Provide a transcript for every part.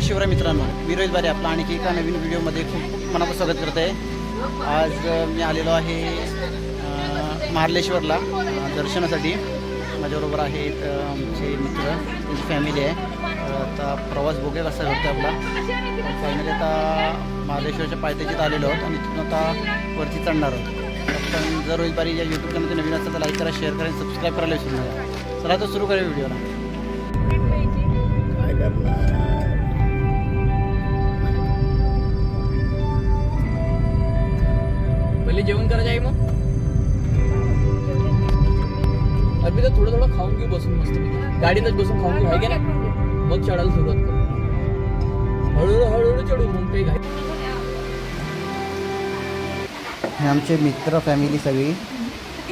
जय शिवराय मित्रांनो मी रोहित बारे आपलं आणखी एका नवीन व्हिडिओमध्ये खूप मनापासून स्वागत करत आहे आज मी आलेलो आहे महालेश्वरला दर्शनासाठी. माझ्याबरोबर आहेत आमचे मित्र त्यांची फॅमिली आहे. आता प्रवास बघूया कसा करतो आपला. फायनली आता मार्लेश्वरच्या पायथ्याशीत आलेलो आहोत आणि तिथून आता वरती चढणार आहोत. पण जर रोहित बारी या यूट्यूब चॅनलमध्ये नवीन असेल तर लाईक करा शेअर करा आणि सबस्क्राईब करायला विसरू नका. चला तर सुरू करूया व्हिडिओला. खाऊन घेऊ बसून मस्त गाडीतच बसून खाऊन घेऊ आहे नाही? मग चढायला सुरुवात करू. हळूहळू हळूहळू चढू मग काही घाई. हे आमचे मित्र फॅमिली सगळी.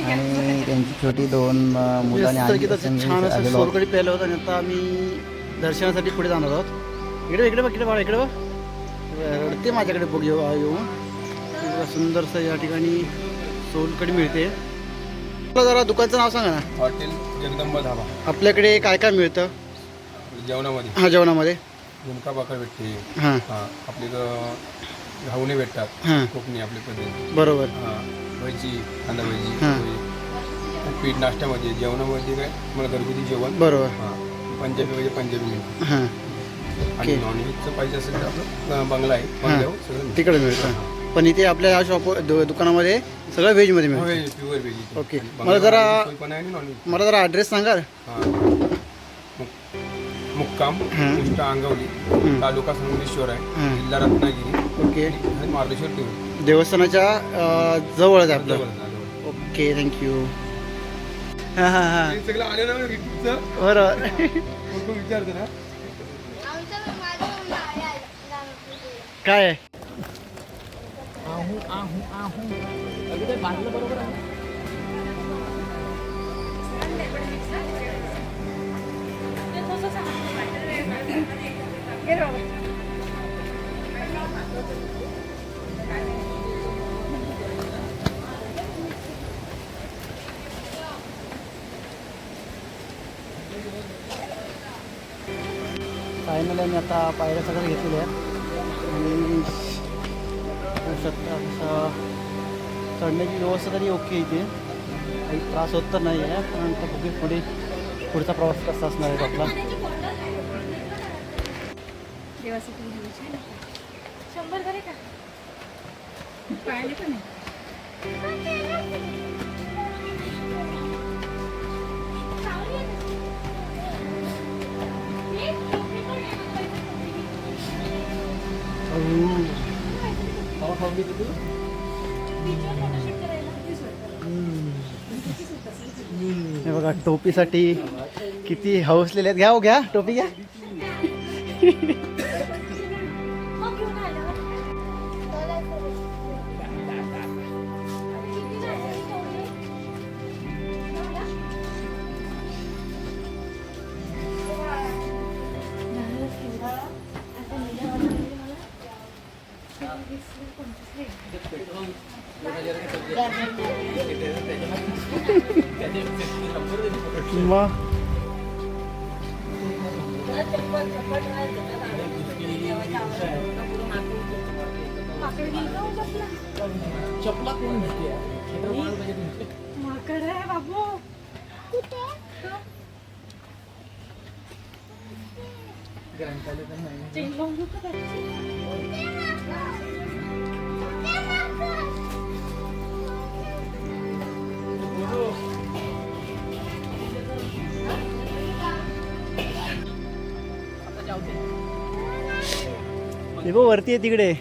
आणि त्यांची छोटी दोन अ, मुलं आणि आई असं छान असं. सोलकडी प्यायलं होतं आणि आता आम्ही दर्शनासाठी पुढे जाणार आहोत. इकडे इकडे बघ इकडे बाळा इकडे बघ. रडते माझ्याकडे बघ येऊ येऊन सुंदरसं या ठिकाणी सोलकडी मिळते. मला जरा दुकानचं नाव सांगा ना. हॉटेल जगदंबा धाबा. आपल्याकडे काय काय मिळतं? जेवणामध्ये. हा जेवणामध्ये. झुणका भाकर भेटते. हां. हां आपली इथं घावणे भेटतात. हां. कोकणी आपली पद्धती. बरोबर. हां भजी कांदा भजी हां. पोळी. पीठ नाश्त्यामध्ये जेवणामध्ये काय? मला घरगुती जेवण. बरोबर. हां पंजाबी म्हणजे पंजाबी मिळते. हां. आणि ओके. नॉनव्हेजचं पाहिजे असेल तर आपलं अं, बंगला आहे. बंगल्यावर सगळं मिळतं. तिकडे मिळतं. पण इथे आपल्या या शॉप दु- दुकानामध्ये सगळं व्हेजमध्ये हो, मिळतं. व्हेज, प्युअर व्हेज इथे. ओके. आणि मला जरा- बंगल्यामध्ये सोय पण आहे आणि नॉनव्हेज मला जरा ॲड्रेस सांगाल? हां. मुक- मुक्काम अंगवली. तालुका संगमेश्वर आहे. जिल्हा रत्नागिरी. ओके आणि मार्लेश्वर देऊळ. देवस्थानाच्या अ, जवळच आहे आपलं. जवळ. ओके थँक्यू हां हां हां. हे सगळं आलं ना रिक्रूटचं बरोबर कोण विचारते ना. काय आहे आहू आहू आहू। अभि ते बांधलं बरोबर आहे फायनल आम्ही आता पायऱ्या सगळ्या घेतलेल्या आहेत. आणि होऊ शकता असं चढण्याची व्यवस्था तरी ओके इथे. काही त्रास होत तर नाही आहे पण बघू पुढे पुढचा प्रवास कसा असणार आहे आपला? शंभर झाले का पाहिले पण आहे खाऊ खाऊन घेतो तू हे बघा टोपीसाठी किती हौसलेले आहेत. घ्या हो घ्या टोपी घ्या. मग चपला कोण? माकड आहे बाबू. ग्रंथालय हे बघ वरती आहे तिकडे.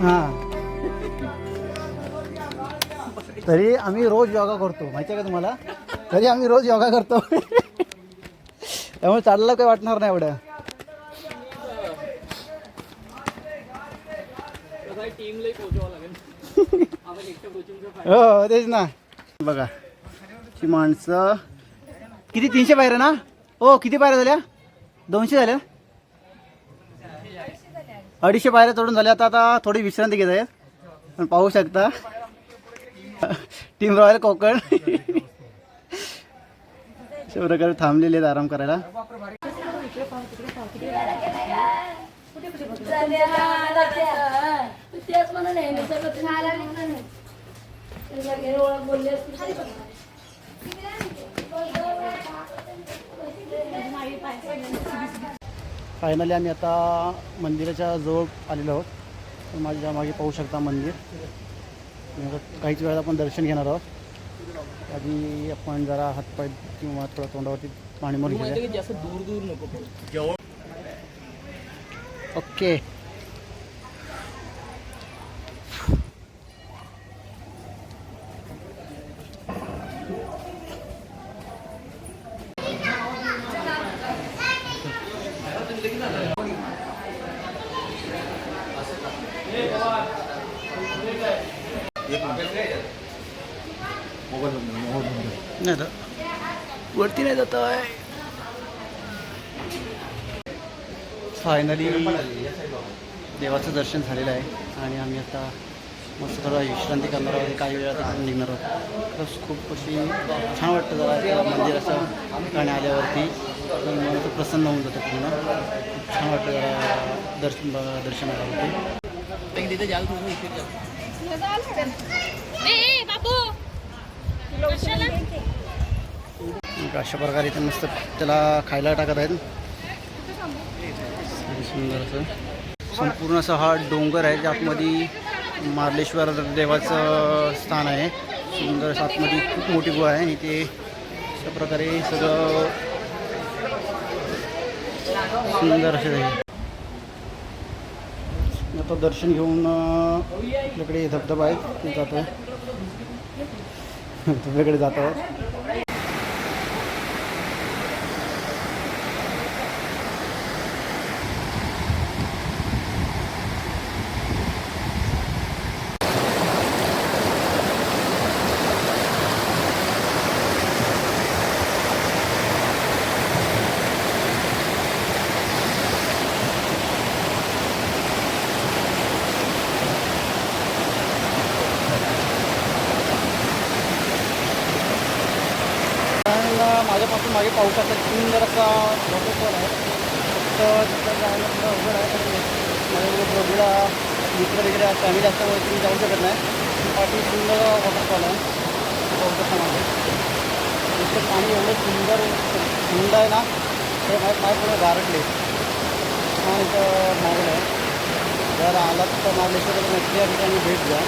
हा हां. तरी आम्ही रोज योगा करतो. माहिती आहे का तुम्हाला? तरी आम्ही रोज योगा करतो. त्यामुळे चाललं काही वाटणार नाही एवढं. हो, हो तेच ना. बघा ही माणसं. किती? तीनशे पायऱ्या ना? हो किती पायऱ्या झाल्या? दोनशे झाल्या? अडीचशे पायऱ्या चढून झाल्या. आता आता थोडी विश्रांती घेत आहेत. पण पाहू शकता. Team royal Konkan. अशा प्रकारे थांबलेले आहेत आराम करायला. फायनली आम्ही आता मंदिराच्या जवळ आलेलो आहोत. माझ्या मागे पाहू शकता मंदिर. काहीच वेळेला आपण दर्शन घेणार आहोत. आधी आपण जरा हातपाय किंवा थोडा तोंडावरती पाणी मारून घेऊया दूर दूर नको. ओके नाही तर वरती नाही जात आहे. फायनली देवाचं दर्शन झालेलं आहे. आणि आम्ही आता मस्त थोडा विश्रांती करणार आहोत. काही वेळात आपण निघणार आहोत. खरंच खूप अशी छान वाटतं जरा त्या मंदिराचं ठिकाणी आल्यावरती. पण मन असं प्रसन्न होऊन जातं पूर्ण. खूप छान वाटतं जरा दर्शन दर्शनाला होते एक तिथे जाल थोडं इथे जाल. मग अशा प्रकारे ते मस्त त्याला खायला टाकत आहेत. सुंदर असं. संपूर्ण असा हा डोंगर आहे ज्यामध्ये मार्लेश्वर देवाचं स्थान आहे. सुंदर सातमध्ये खूप मोठी गुहा आहे आणि ते अशा प्रकारे सगळं सुंदर असं आहे. आता दर्शन घेऊन आपल्याकडे धबधबा आहे जातो धबधब्याकडे जात आहोत आणि माझ्यापासून मागे पावसाचा शकता सुंदर असा पण आहे फक्त तिथं जायला थोडं अवघड आहे. माझ्या बघूला मित्र वगैरे फॅमिली असल्यामुळे तुम्ही जाऊ शकत नाही. पाठी सुंदर वॉटरफॉल आहे. पाहू शकता मागे इथं पाणी एवढं सुंदर थंड आहे ना ते माझ्या पाय पूर्ण गारटले छान इथं माहोल आहे. जर आलात तर महाबळेश्वर नक्की या ठिकाणी भेट द्या.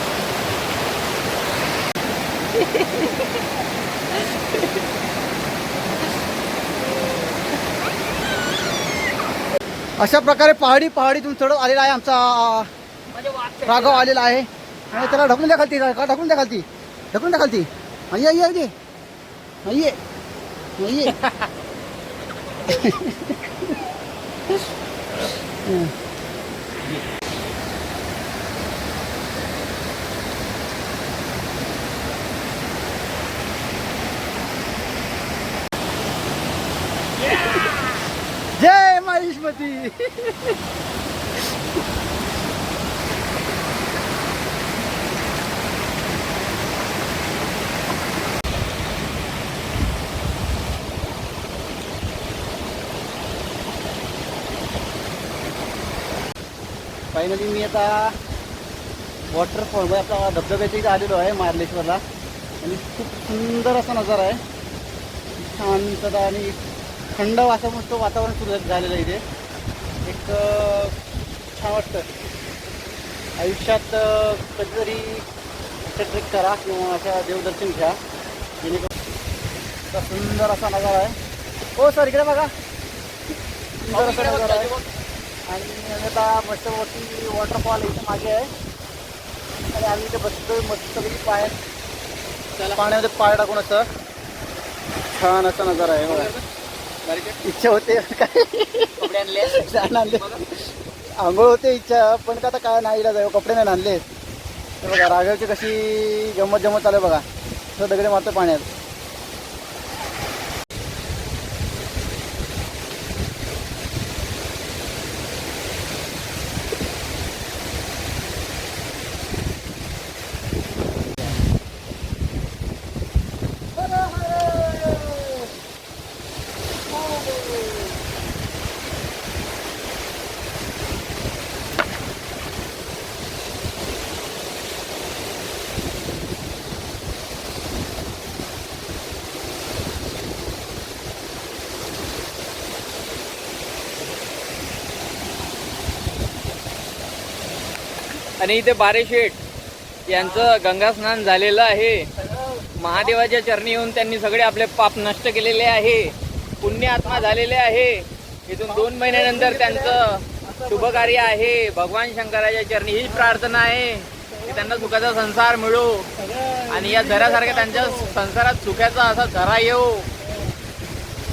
अशा प्रकारे पहाडी पहाडीतून चढत आलेला आहे आमचा राघव आलेला आहे. आणि त्याला ढकलून द्या खालती का ढकलून द्या खालती ढकलून द्या खालती आई आई आई आई आई जय महिष्मती फायनली मी आता वॉटरफॉल म्हणजे आपला धबधब्याच्या इथे आलेलो आहे मार्लेश्वरला आणि खूप सुंदर असा नजारा आहे. शांतता आणि थंड वातावरण मस्त वातावरण सुरू झालेलं आहे इथे. एक छान वाटतं. आयुष्यात कधीतरी ट्रेक करा किंवा अशा देवदर्शन घ्या. जेणेकरून सुंदर असा नजारा आहे. हो सर इकडे बघा. सुंदर असा नजारा आहे. आणि आता मस्तवरती वॉटरफॉल इथे मागे आहे. आणि आम्ही इथे बसतोय मस्तपैकी पायात चला. पाण्यामध्ये पाय टाकून असं. छान असा नजारा आहे बघा इच्छा होते. आणले. आंघोळ होते इच्छा पण का आता काय नाही इलाज आहे. कपडे नाही आणले हे बघा राघवची कशी गंमत जमत चालू आहे बघा. तो दगडे मारतो पाण्यात. आणि इथे बारेशेठ यांचं गंगास्नान झालेलं आहे. महादेवाच्या चरणी येऊन त्यांनी सगळे आपले पाप नष्ट केलेले आहे. पुण्य आत्मा झालेले आहे. इथून दोन महिन्यानंतर त्यांचं शुभ कार्य आहे. भगवान शंकराच्या चरणी ही प्रार्थना आहे की त्यांना सुखाचा संसार मिळो. आणि या झऱ्यासारख्या त्यांच्या संसारात सुखाचा असा झरा येऊ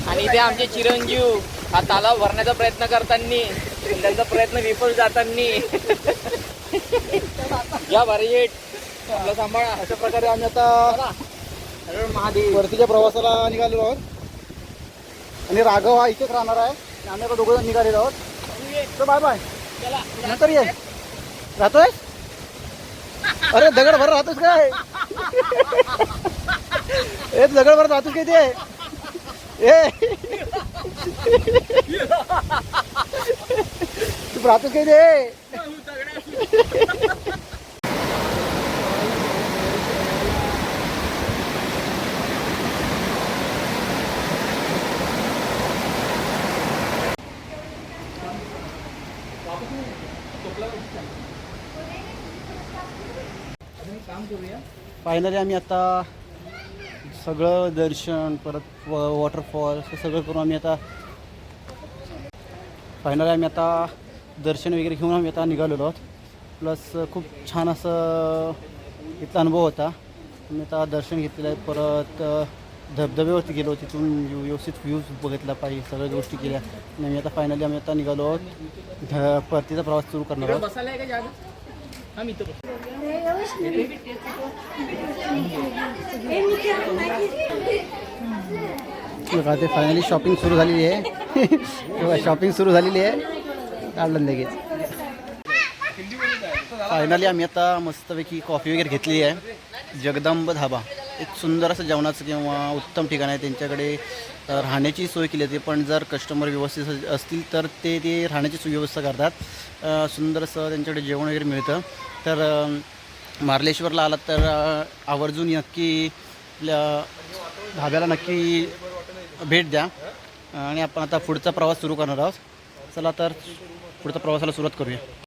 आणि इथे आमचे चिरंजीव हा तालाव भरण्याचा प्रयत्न करताना त्यांचा प्रयत्न विफल जाताना. या बारेशेठ आपला सांभाळा. अशा प्रकारे आम्ही आता महादेव. परतीच्या प्रवासाला निघालेलो आहोत. आणि राघव हा इथेच राहणार आहे. आम्ही आता दोघं निघालेलो आहोत. तर बाय बाय नंतर ये. राहतोय अरे दगड भर राहतोस काय? ए दगड भर राहतोस काय ते ए. तू राहतोस काय ते फायनली आम्ही आता सगळं दर्शन परत वॉटरफॉल हे सगळं करून आम्ही आता फायनली आम्ही आता दर्शन वगैरे घेऊन आम्ही आता निघालेलो आहोत. प्लस खूप छान असं इथला अनुभव होता. आम्ही आता दर्शन घेतलेलं आहे. परत धबधब्यावरती गेलो. तिथून व्यवस्थित व्ह्यूज बघितला पाहिजे. सगळ्या गोष्टी केल्या. आणि आता फायनली आम्ही आता निघालो आहोत. ध- परतीचा प्रवास सुरू करणार आहोत. का हा मी ते फायनली शॉपिंग सुरू झालेली आहे. शॉपिंग सुरू झालेली आहे. काढलं लगेच. फायनली आम्ही आता मस्तपैकी कॉफी वगैरे घेतली आहे. जगदंब धाबा. एक सुंदर असं जेवणाचं किंवा उत्तम ठिकाण आहे. त्यांच्याकडे राहण्याची सोय केली जाते पण जर कस्टमर व्यवस्थित असतील तर ते ते राहण्याची सुव्यवस्था करतात. सुंदर असं त्यांच्याकडे जेवण वगैरे मिळतं. तर मार्लेश्वरला आलात तर आवर्जून नक्की आपल्या धाब्याला नक्की भेट द्या. आणि आपण आता पुढचा प्रवास सुरू करणार आहोत. चला तर पुढचा प्रवासाला सुरुवात करूया.